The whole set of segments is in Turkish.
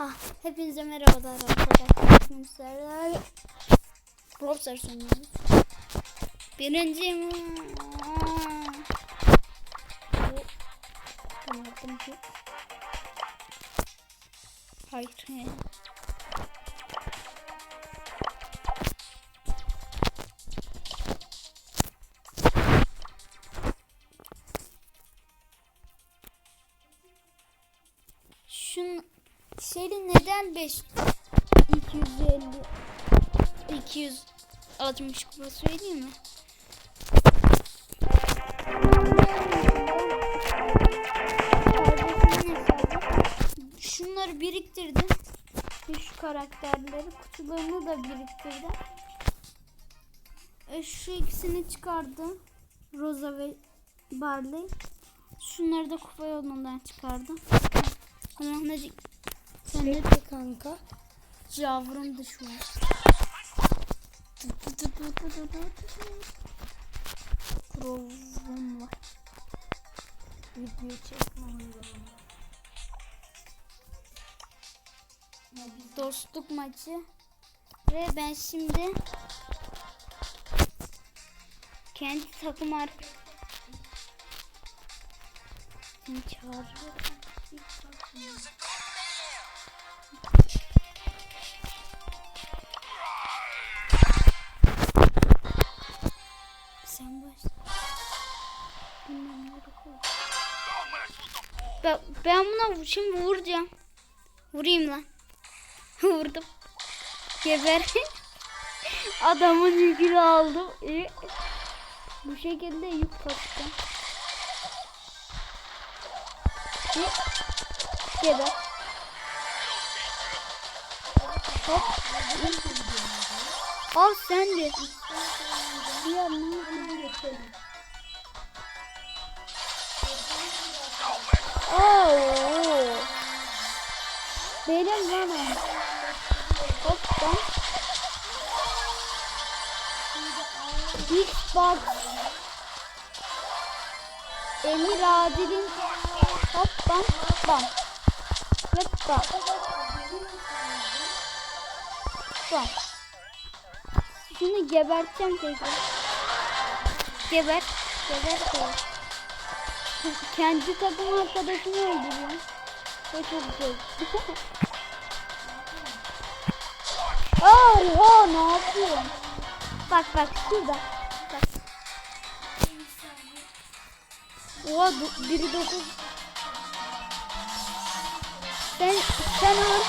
Ha, hepinize merhabalar arkadaşlar. Oynuyoruz. Birinciyim. Anladım ki. Hayır. Neden 5 250 260 kupa söyleyeyim mi? Şunları biriktirdim. Şu karakterleri kutularını da biriktirdim. E, şu ikisini çıkardım. Rosa ve Barley. Şunları da kupa yolundan çıkardım. Hadi. Sen ne Bekle kanka. Yavrum da şu an. Var. Video çekmem lazım. Dostluk maçı. Ve ben şimdi kendi takım ar Seni çağırıyor. Ben, ben buna şimdi vuracağım. Vurayım lan. Vurdum. Geber. Adamın yükünü aldım. İyi. Bu şekilde yük taktım. İyi. Geber. Hop. Al sen de. Ya ne yapayım? Oo. Benim lan o. Hoppa. Xbox. Emir Adil'in hoppa bam. Hoppa. Bam. Şunu geberteceğim tekrar. Geber. Geber. Geber. Kendi takım arkadaşımı öldürüyor. Ve çok güzel. Oha ne yapıyorsun? Bak bak şurada. Bak. Oha do- biri dokuz. Sen sen al.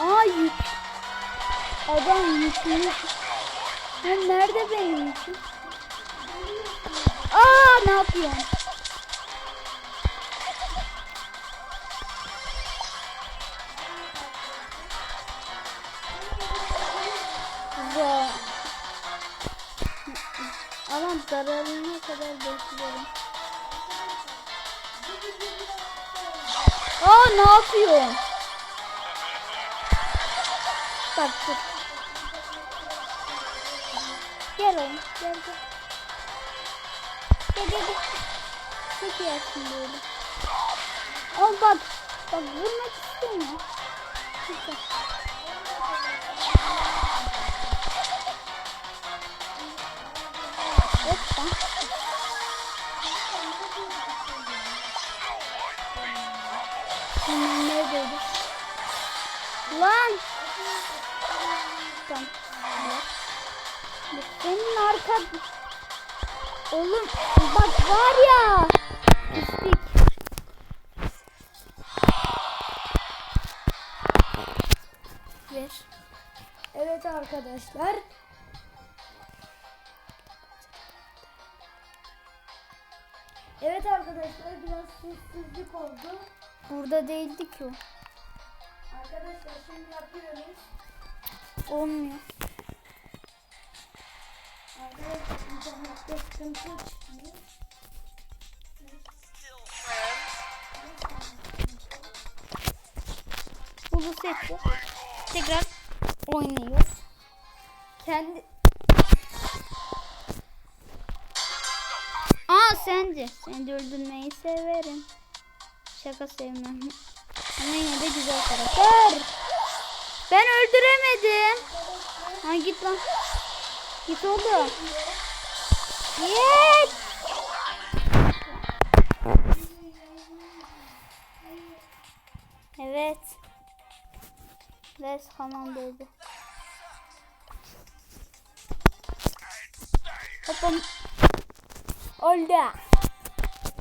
Aa yük. Adam yükmüş. Ben nerede benim yüküm? Aa ne yapıyorsun? Güzel. Aman zararına kadar bekliyorum. Aa ne yapıyorsun? Bak dur. Gel oğlum gel gel. Gel. Çok yersin böyle. Ama bak. Bak vurmak istemiyor. Güzel. Hoppa. Hemen neredeydi? Lan! Tamam. Senin arka... Oğlum bak var ya. Pislik. Ver. Evet arkadaşlar. Evet arkadaşlar biraz sessizlik oldu. Burada değildi ki o. Arkadaşlar şimdi yapıyoruz. Olmuyor. Bunu seçti. Tekrar oynuyoruz. Kendi Aa sence. Seni öldürmeyi severim. Şaka sevmem. Ama yine de güzel karakter. Ben öldüremedim. Ha git lan. Git oğlum. Git. Evet. On baby. Hopam. Oldu.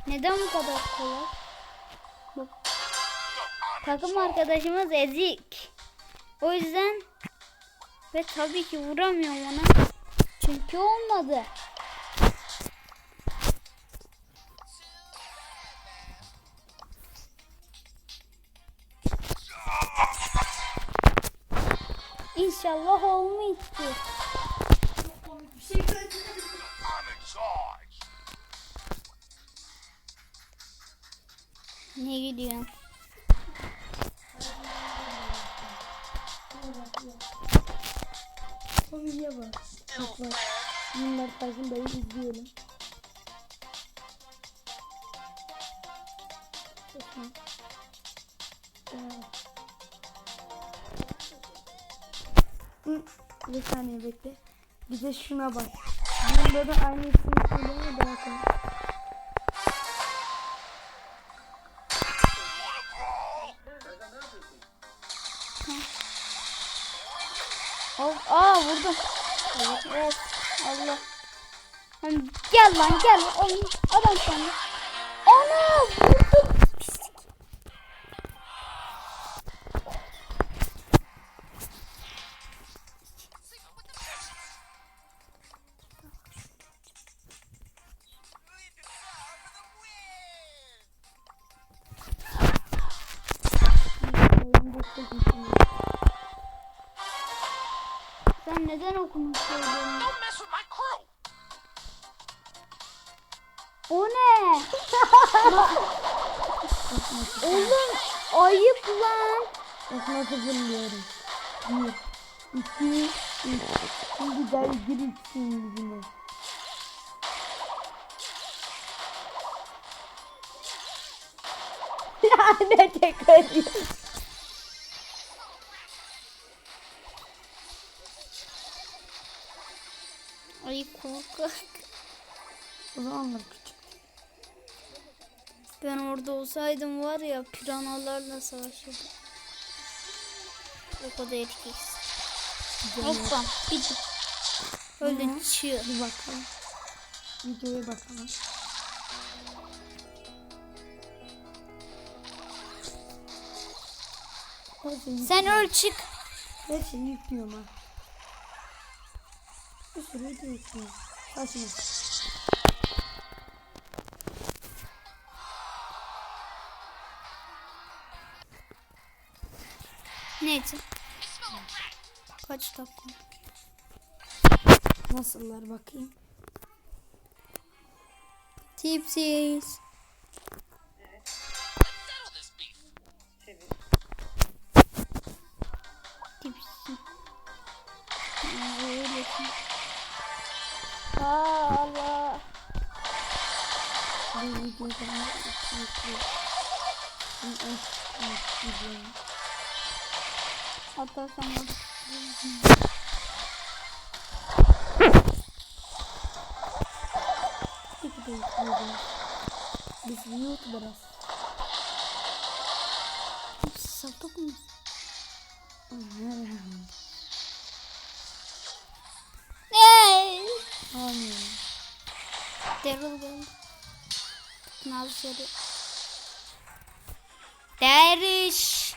Neden bu kadar kolay? Bak. Takım arkadaşımız ezik. O yüzden ve tabii ki vuramıyorum ona. Çünkü olmadı. İnşallah charge. Ne gidiyorsun? Bak bak. Bunlar farkındayım izleyelim. Bakın. Hı, Bir saniye bekle. Bize şuna bak. Bunda da aynısını söyleme daha kolay. Of, aa vurdum. Evet, evet. Allah. Lan gel lan gel. Oğlum, adam sana. Ana vurdum. Pislik. Sen neden okumuş crew. O ne? Oğlum ayıp lan. Nasıl fırlıyorum. Bir, iki, üç. Şimdi gel gir içsin yüzüne. ya ne Ay korkak. O zamanlar küçük. Ben orada olsaydım var ya piranalarla savaşırdım. O kadar etkisiz. Hoppa bitti. Öyle çığ. Bir bakalım. Videoya bakalım. Sen öl çık. şeyi yüklüyorum ha. Bir sürü video yüklüyorum. Saçma. Neyse. Kaç dakika? Nasıllar bakayım. Tipsiz. Tipsiz. Aa, Allah. Bir video daha. Hatta de. Tek de yüklüyorum. Biz YouTuber'ız. Sapık mı? Daryl geldi. Nazları. Deriş.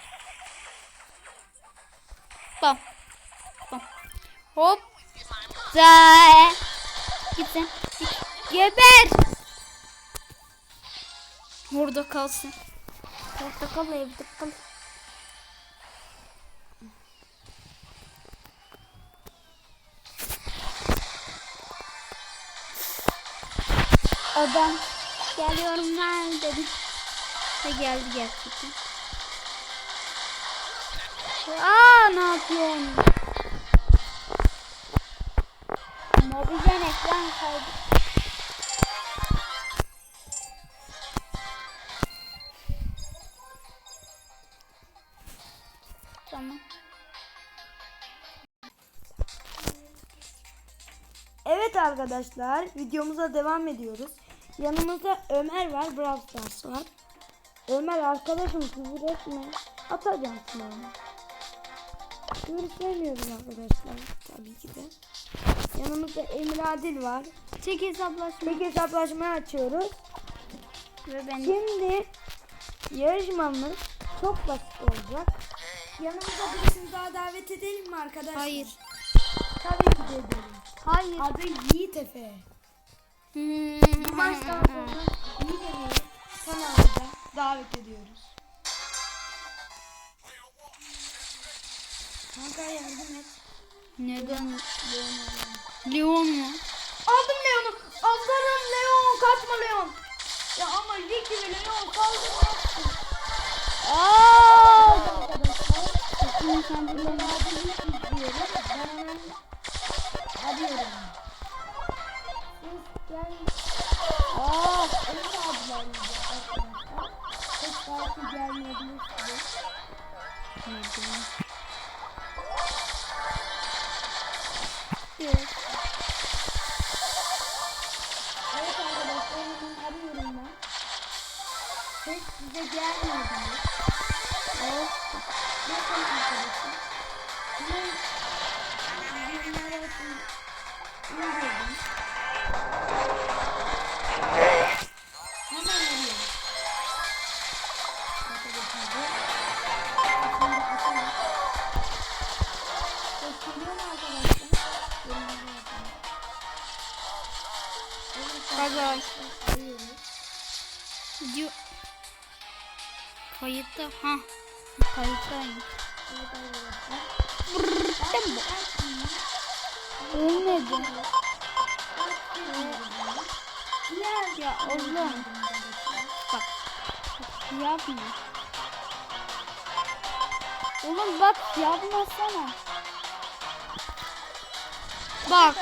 Bam. Bam. Hop. Zay. Git sen. Git. Geber. Burada kalsın. Orada kal evde kal. babam geliyorum ben dedim. Ve geldi gerçekten. Aa ne yapıyorsun? Mobilden ekran kaydı. Tamam. Evet arkadaşlar videomuza devam ediyoruz. Yanımızda Ömer var. Brawl Stars var. Ömer arkadaşım küfür etme. Atacağım sana. Küfür sevmiyorum arkadaşlar. Tabii ki de. Yanımızda Emir Adil var. Tek hesaplaşma Tek hesaplaşma açıyoruz. ve ben Şimdi yarışmamız çok basit olacak. Yanımıza birisini daha davet edelim mi arkadaşlar? Hayır. Tabii ki de edelim. Hayır. Adı Yiğit Efe. Hmm. Yiğit Efe'yi kanalımıza davet ediyoruz. Kanka yardım et. Neden? Leon mu? Aldım Leon'u. Aldım Leon. Kaçma Leon. Ya ama lig gibi Leon kaldırmazsın. Aa! Arkadaşlar. Sakın sen Ben adını izliyorum. Ben hemen arıyorum. Gel. Ses size gelmeyebilir. Evet. Bakın arkadaşlar. Hemen videonun arasını kayıtta. Ha. Kayıttayım. Brrrr? Ölmedi. Ya oğlum. Bak. Yapma. Oğlum bak yapmasana. Bak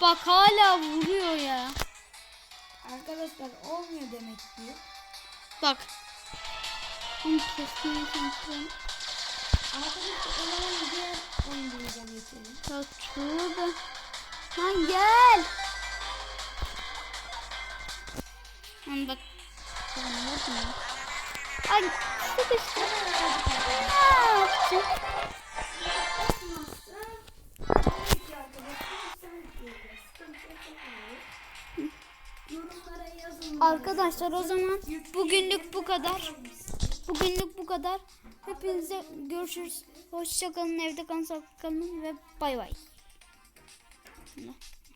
bak hala vuruyor ya. Arkadaşlar olmuyor demek ki. Bak. Onu kesmeye çalışıyorum. Arkadaşlar o zaman diğer geçelim. Ya tövbe. Lan gel. Lan bak. Lan yapma. Ay sıkıştı. Ne yaptın? Yazın. Arkadaşlar o zaman bugünlük bu kadar. Bugünlük bu kadar. Hepinize görüşürüz. Hoşçakalın. Evde kalın, sağlıklı kalın ve bay bay.